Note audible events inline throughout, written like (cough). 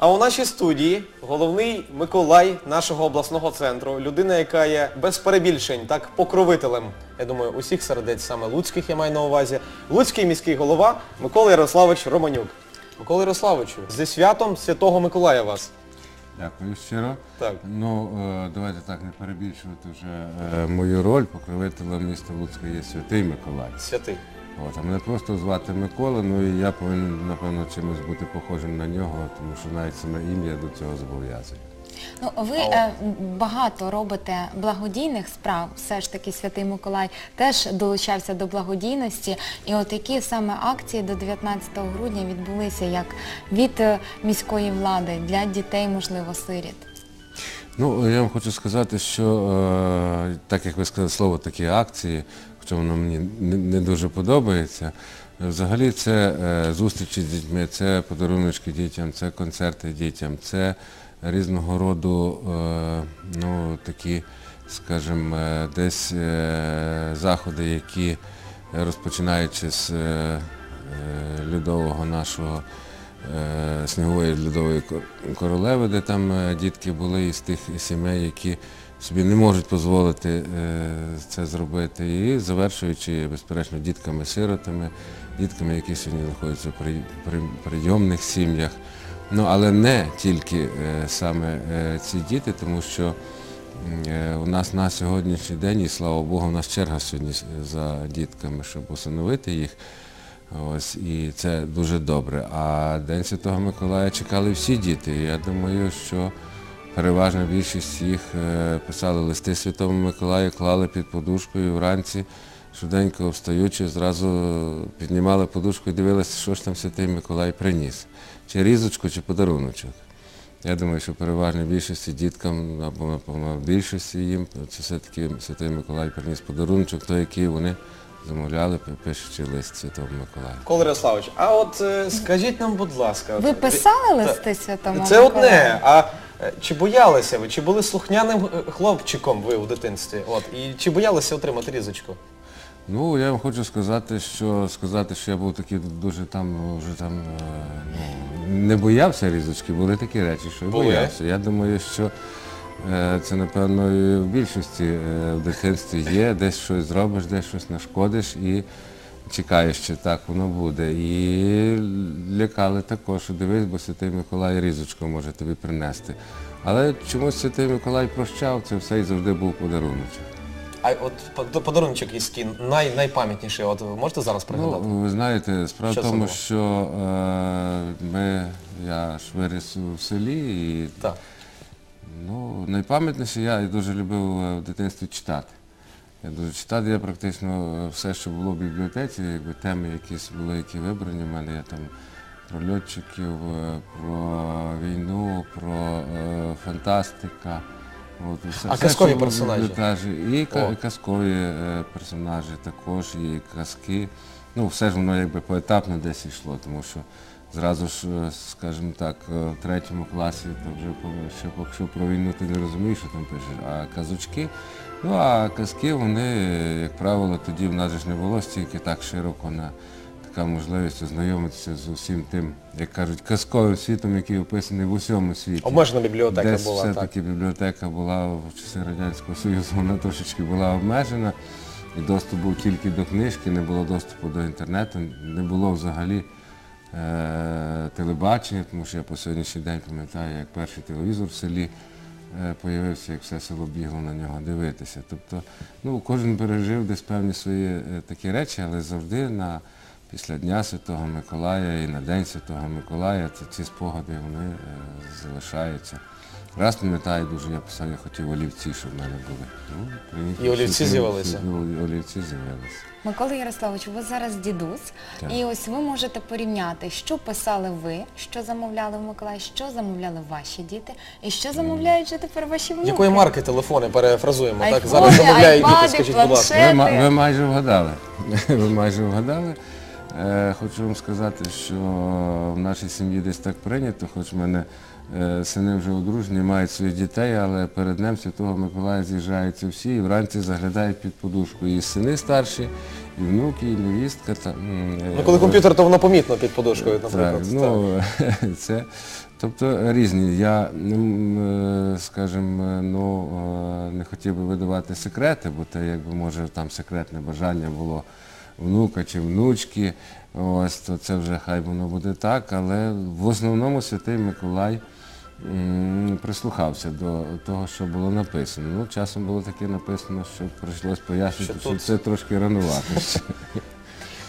А у нашій студії головний Миколай нашого обласного центру, людина, яка є без перебільшень, так покровителем, я думаю, усіх сердець саме Луцьких я маю на увазі. Луцький міський голова Микола Ярославович Романюк. Микола Ярославовичу, зі святом Святого Миколая вас. Дякую щиро. Так. Ну, е, давайте так не перебільшувати вже е, мою роль. Покровителем міста Луцька є Святий Миколай. Святий. От, а мене просто звати Микола, ну і я повинен, напевно, чимось бути похожим на нього, тому що навіть саме ім'я до цього зобов'язує. Ну, ви е, багато робите благодійних справ, все ж таки Святий Миколай теж долучався до благодійності. І от які саме акції до 19 грудня відбулися як від е, міської влади для дітей, можливо, сиріт? Ну, я вам хочу сказати, що е, так як ви сказали слово такі акції, хоча воно мені не, дуже подобається, взагалі це е, зустрічі з дітьми, це подаруночки дітям, це концерти дітям, це різного роду е, ну, такі, скажімо, е, десь заходи, які розпочинаючи з льодового нашого снігової льодової королеви, де там е, дітки були із тих сімей, які собі не можуть дозволити е, це зробити. І завершуючи, безперечно, дітками-сиротами, дітками, які сьогодні знаходяться в при- при- прийомних сім'ях. Ну, але не тільки е, саме е, ці діти, тому що е, у нас на сьогоднішній день, і слава Богу, у нас черга сьогодні за дітками, щоб усиновити їх. Ось, і це дуже добре. А День Святого Миколая чекали всі діти. Я думаю, що переважна більшість їх е, писали листи Святому Миколаю, клали під подушкою вранці, швиденько встаючи, зразу піднімали подушку і дивилися, що ж там Святий Миколай приніс. Чи різочку, чи подаруночок. Я думаю, що переважно більшості діткам, або напевно більшості їм, це все-таки Святий Миколай приніс подаруночок, той, який вони замовляли, пишучи лист Святого Миколая. Микола Ярославович, а от е, скажіть нам, будь ласка. Ви от, писали листи Святому Це Миколаю? одне. А е, чи боялися ви, чи були слухняним е, хлопчиком ви у дитинстві? От, і чи боялися отримати різочку? Ну, я вам хочу сказати, що сказати, що я був такий дуже там, вже там е, ну, не боявся різочки, були такі речі, що я Були? боявся. Я думаю, що це, напевно, і в більшості е, в дитинстві є, десь щось зробиш, десь щось нашкодиш і чекаєш, що так воно буде. І лякали також, що дивись, бо Святий Миколай різочку може тобі принести. Але чомусь Святий Миколай прощав, це все і завжди був подаруночок. А от под- подаруночок який най, найпам'ятніший, от ви можете зараз пригадати? Ну, ви знаєте, справа в тому, що е, ми, я ж виріс у селі і Так. Найпам'ятніше я дуже любив е, в дитинстві читати. Я дуже читати, я практично е, все, що було в бібліотеці, якби теми якісь були, які вибрані в мене, я там про льотчиків, е, про війну, про фантастика. От, все, А все, казкові що персонажі? бібліотеці. І ка- О. казкові е, персонажі також, і казки. Ну, все ж воно якби поетапно десь йшло, тому що зразу ж, е, скажімо так, е, в третьому класі то вже по- ще поки що про війну ти не розумієш, що там пишеш, а казочки. Ну а казки, вони, е, як правило, тоді в нас же ж не було стільки так широко на така можливість ознайомитися з усім тим, як кажуть, казковим світом, який описаний в усьому світі. Обмежена бібліотека Десь була, все-таки бібліотека була в часи Радянського Союзу, вона трошечки була обмежена. І доступ був тільки до книжки, не було доступу до інтернету, не було взагалі е- телебачення, тому що я по сьогоднішній день пам'ятаю, як перший телевізор в селі е, появився, як все село бігло на нього дивитися. Тобто, ну, кожен пережив десь певні свої е, такі речі, але завжди на після Дня Святого Миколая і на День Святого Миколая ці, ці спогади вони е, залишаються. Раз пам'ятаю дуже, я писав, я хотів олівці, щоб в мене були. Ну, І олівці з'явилися? Олівці з'явилися. Микола Ярославович, ви зараз дідусь, Так. і ось ви можете порівняти, що писали ви, що замовляли в Миколаї, що замовляли ваші діти, і що замовляють же тепер ваші внуки. Якої марки телефони перефразуємо? Так, Айфони, зараз замовляють діти, айпади, скажіть, будь ласка. планшети. Ви, ма- ви майже вгадали. (laughs) Ви майже вгадали. Е, хочу вам сказати, що в нашій сім'ї десь так прийнято, хоч в мене е, сини вже одружені, мають своїх дітей, але перед Днем Святого Миколая з'їжджаються всі і вранці заглядають під подушку. І сини старші, і внуки, і невістка. Та, е, Ну, коли комп'ютер, то воно помітно під подушкою, так, наприклад. ну, (laughs) це Тобто різні. Я, скажімо, ну, не хотів би видавати секрети, бо те, якби може там секретне бажання було внука чи внучки, ось, то це вже хай воно буде так, але в основному Святий Миколай прислухався до того, що було написано. Ну, часом було таке написано, що прийшлось пояснити, Що що, це трошки ранувато. (laughs)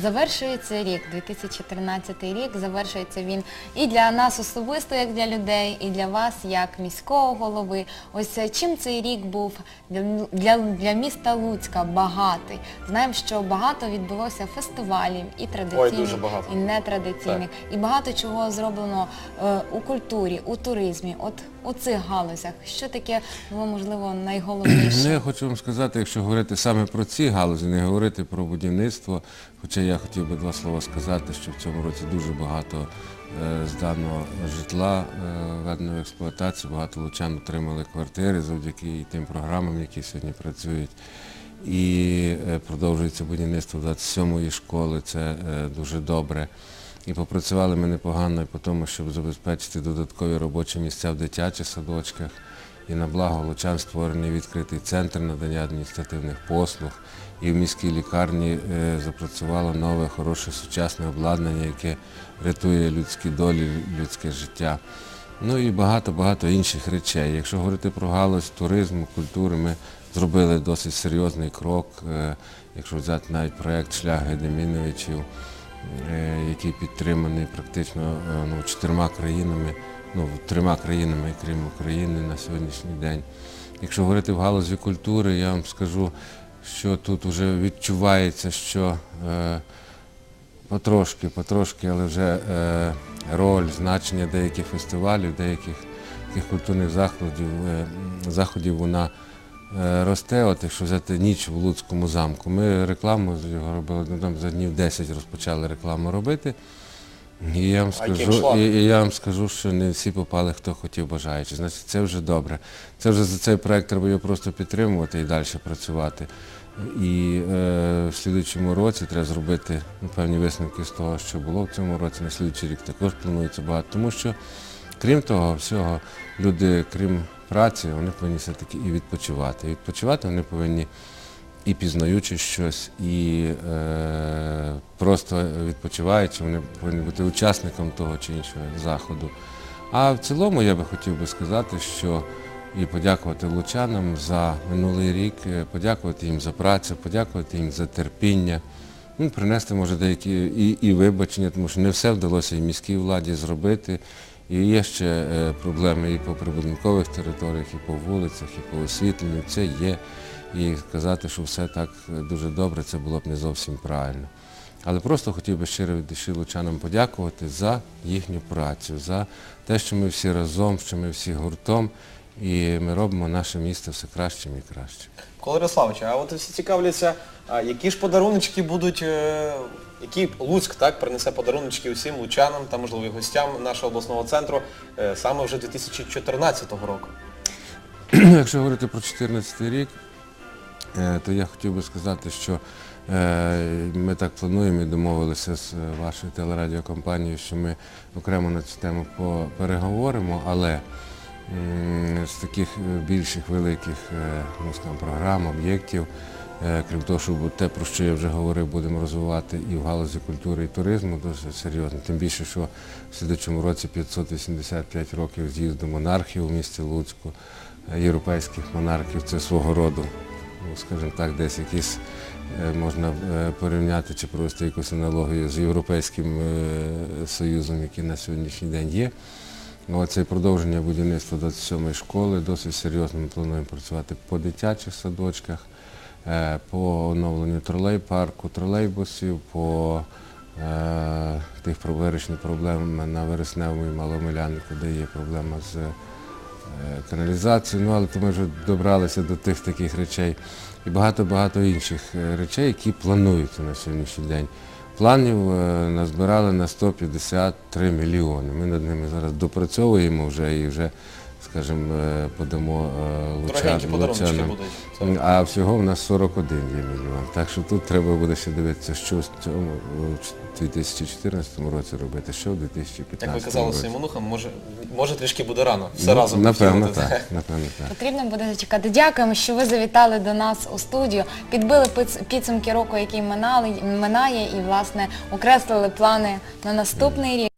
Завершується рік, 2014 рік. Завершується він і для нас особисто, як для людей, і для вас, як міського голови. Ось е, чим цей рік був для, для, для міста Луцька багатий. Знаємо, що багато відбулося фестивалів і традиційних, багато. і нетрадиційних, і багато чого зроблено е, у культурі, у туризмі, от у цих галузях. Що таке було можливо (clears throat) Ну, найголовніше? я хочу вам сказати, якщо говорити саме про ці галузі, не говорити про будівництво, хоча я хотів би два слова сказати, що в цьому році дуже багато е, здано житла, е, введено в експлуатацію, багато лучан отримали квартири завдяки і тим програмам, які сьогодні працюють. І е, продовжується будівництво 27-ї школи, це е, дуже добре. І попрацювали ми непогано по тому, щоб забезпечити додаткові робочі місця в дитячих садочках. І на благо Лучан створений відкритий центр надання адміністративних послуг. І в міській лікарні е, запрацювало нове, хороше сучасне обладнання, яке рятує людські долі, людське життя. Ну і багато-багато інших речей. Якщо говорити про галузь туризму, культури, ми зробили досить серйозний крок. Е, Якщо взяти навіть проєкт Шлях Гедеміновичів, який підтриманий практично е, ну, чотирма країнами, ну, трьома країнами, крім України на сьогоднішній день. Якщо говорити в галузі культури, я вам скажу, що тут вже відчувається, що е, потрошки, потрошки, але вже е, роль, значення деяких фестивалів, деяких культурних заходів, е, заходів вона е, росте. От якщо взяти ніч в Луцькому замку, ми рекламу з його робили, ну, там за днів 10 розпочали рекламу робити. І я вам скажу, і, і я вам скажу, що не всі попали, хто хотів бажаючи. Значить, це вже добре. Це вже за цей проект треба його просто підтримувати і далі працювати. І е, в слідуючому році треба зробити ну, певні висновки з того, що було в цьому році. На слідуючий рік також планується багато. Тому що, крім того всього, люди, крім праці, вони повинні все-таки і відпочивати. Відпочивати вони повинні і пізнаючи щось, і е, просто відпочиваючи, вони повинні бути учасником того чи іншого заходу. А в цілому я би хотів би сказати, що і подякувати лучанам за минулий рік, е, подякувати їм за працю, подякувати їм за терпіння. Ну, принести, може, деякі і, і вибачення, тому що не все вдалося і міській владі зробити. І є ще е, проблеми і по прибудинкових територіях, і по вулицях, і по освітленню. Це є. І сказати, що все так е, дуже добре, це було б не зовсім правильно. Але просто хотів би щиро від душі лучанам подякувати за їхню працю, за те, що ми всі разом, що ми всі гуртом, і ми робимо наше місто все кращим і кращим. Микола Ярославович, а от всі цікавляться, які ж подаруночки будуть, е, які Луцьк так принесе подаруночки усім лучанам та можливо гостям нашого обласного центру е, саме вже 2014 року. (clears throat) Якщо говорити про 2014 рік, е, то я хотів би сказати, що е, ми так плануємо і домовилися з вашою телерадіокомпанією, що ми окремо на цю тему переговоримо, але з таких більших великих ну, скажімо, програм, об'єктів, крім того, що те, про що я вже говорив, будемо розвивати і в галузі культури і туризму досить серйозно. Тим більше, що в слідчому році 585 років з'їзду монархів у місті Луцьку, е, європейських монархів, це свого роду, ну, скажімо так, десь якісь е, можна е, порівняти чи провести якусь аналогію з Європейським е, Союзом, який на сьогоднішній день є. Ну, Оце продовження будівництва 27-ї школи досить серйозно ми плануємо працювати по дитячих садочках, е, по оновленню тролей-парку, тролейбусів, по е, тих вирішенню проблем на Вересневому і Маломиляннику, де є проблема з е, каналізацією. Ну, але ми вже добралися до тих таких речей і багато-багато інших е, речей, які плануються на сьогоднішній день. Планів е, назбирали на 153 мільйони. Ми над ними зараз допрацьовуємо вже і вже скажімо, е, подамо е, луча- лучанам. будуть. А всього в нас 41 є мільйон. Так що тут треба буде ще дивитися, що в цьому в 2014 році робити, що в 2015 Як ви казали своїм онухам, може, може трішки буде рано. Все Ну, разом Напевно, так. Напевно, так. Потрібно буде зачекати. Дякуємо, що ви завітали до нас у студію, підбили підсумки року, який минали, минає, і власне окреслили плани на наступний рік.